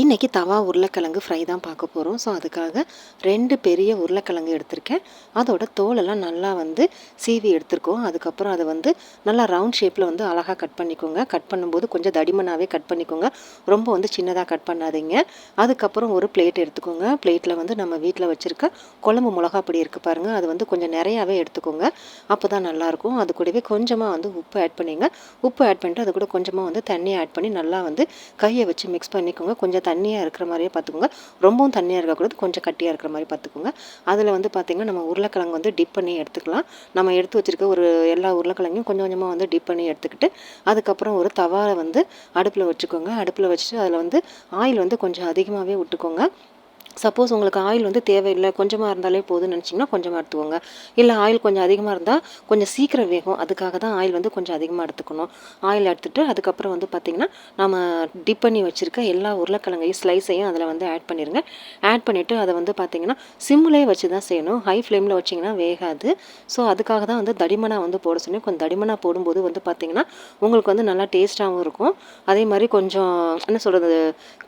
இன்றைக்கி தவா உருளைக்கிழங்கு ஃப்ரை தான் பார்க்க போகிறோம் ஸோ அதுக்காக ரெண்டு பெரிய உருளைக்கிழங்கு எடுத்திருக்கேன். அதோட தோலெல்லாம் நல்லா வந்து சீவி எடுத்துருக்கோம். அதுக்கப்புறம் அதை வந்து நல்லா ரவுண்ட் ஷேப்பில் வந்து அழகாக கட் பண்ணிக்கோங்க. கட் பண்ணும்போது கொஞ்சம் தடிமனாகவே கட் பண்ணிக்கோங்க. ரொம்ப வந்து சின்னதாக கட் பண்ணாதீங்க. அதுக்கப்புறம் ஒரு பிளேட் எடுத்துக்கோங்க. பிளேட்டில் வந்து நம்ம வீட்டில் வச்சுருக்க குழம்பு மிளகா பொடி இருக்குது பாருங்கள் அது வந்து கொஞ்சம் நிறையாவே எடுத்துக்கோங்க. அப்போ தான் நல்லாயிருக்கும் அது கூடவே கொஞ்சமாக வந்து உப்பு ஆட் பண்ணிங்க. உப்பு ஆட் பண்ணிட்டு அது கூட கொஞ்சமாக வந்து தண்ணியை ஆட் பண்ணி நல்லா வந்து கையை வச்சு மிக்ஸ் பண்ணிக்கோங்க. கொஞ்சம் தண்ணியாக இருக்கிற மாதிரியே பார்த்துக்கோங்க. ரொம்பவும் தண்ணியாக இருக்கக்கூடாது கொஞ்சம் கட்டியாக இருக்கிற மாதிரி பார்த்துக்கோங்க. அதில் வந்து பார்த்திங்கன்னா நம்ம உருளைக்கிழங்கு வந்து டிப் பண்ணி எடுத்துக்கலாம். நம்ம எடுத்து வச்சுருக்க ஒரு எல்லா உருளைக்கிழங்கையும் கொஞ்சம் கொஞ்சமாக வந்து டிப் பண்ணி எடுத்துக்கிட்டு அதுக்கப்புறம் ஒரு தவாவை வந்து அடுப்பில் வச்சுக்கோங்க. அடுப்பில் வச்சுட்டு அதில் வந்து ஆயில் வந்து கொஞ்சம் அதிகமாகவே விட்டுக்கோங்க. சப்போஸ் உங்களுக்கு ஆயில் வந்து தேவையில்லை கொஞ்சமாக இருந்தாலே போதும்னு நினச்சிங்கன்னா கொஞ்சமாக எடுத்துக்கோங்க. இல்லை ஆயில் கொஞ்சம் அதிகமாக இருந்தால் கொஞ்சம் சீக்கிரம் வேகும். அதுக்காக தான் ஆயில் வந்து கொஞ்சம் அதிகமாக எடுத்துக்கணும். ஆயில் எடுத்துகிட்டு அதுக்கப்புறம் வந்து பார்த்திங்கன்னா நம்ம டிப் பண்ணி வச்சுருக்க எல்லா உருளைக்கிழங்கையும் ஸ்லைஸையும் அதில் வந்து ஆட் பண்ணிடுங்க ஆட் பண்ணிவிட்டு அதை வந்து பார்த்திங்கன்னா சிம்மிலே வச்சு தான் செய்யணும். ஹை ஃப்ளேமில் வச்சிங்கன்னா வேகாது. ஸோ அதுக்காக தான் வந்து தடிமனாக வந்து போட சொன்னேன். கொஞ்சம் தடிமனாக போடும்போது வந்து பார்த்திங்கன்னா உங்களுக்கு வந்து நல்லா டேஸ்ட்டாகவும் இருக்கும். அதே மாதிரி கொஞ்சம் என்ன சொல்கிறது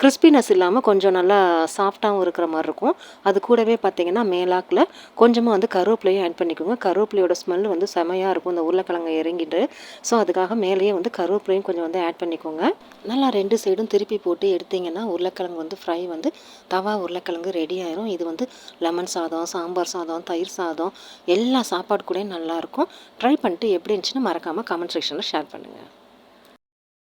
கிறிஸ்பினஸ் இல்லாமல் கொஞ்சம் நல்லா சாஃப்டாகவும் இருக்கிற மாதிரி இருக்கும். அது கூடவே பார்த்தீங்கன்னா மேலாக்கில் கொஞ்சமாக வந்து கருவேப்பிலையும் ஆட் பண்ணிக்கோங்க. கருவேப்பிலையோட ஸ்மெல் வந்து செமையாக இருக்கும். இந்த உருளைக்கிழங்கு இறங்கிட்டு. ஸோ அதுக்காக மேலேயே வந்து கருவேப்பிலையும் கொஞ்சம் வந்து ஆட் பண்ணிக்கோங்க. நல்லா ரெண்டு சைடும் திருப்பி போட்டு எடுத்தீங்கன்னா உருளைக்கிழங்கு வந்து ஃப்ரை வந்து தவா உருளைக்கிழங்கு ரெடி ஆயிரும். இது வந்து லெமன் சாதம் சாம்பார் சாதம் தயிர் சாதம் எல்லா சாப்பாடு கூடயும் நல்லாயிருக்கும் ட்ரை பண்ணிட்டு எப்படி இருந்துச்சுன்னு மறக்காமல் கமெண்ட் செக்ஷனில் ஷேர் பண்ணுங்கள்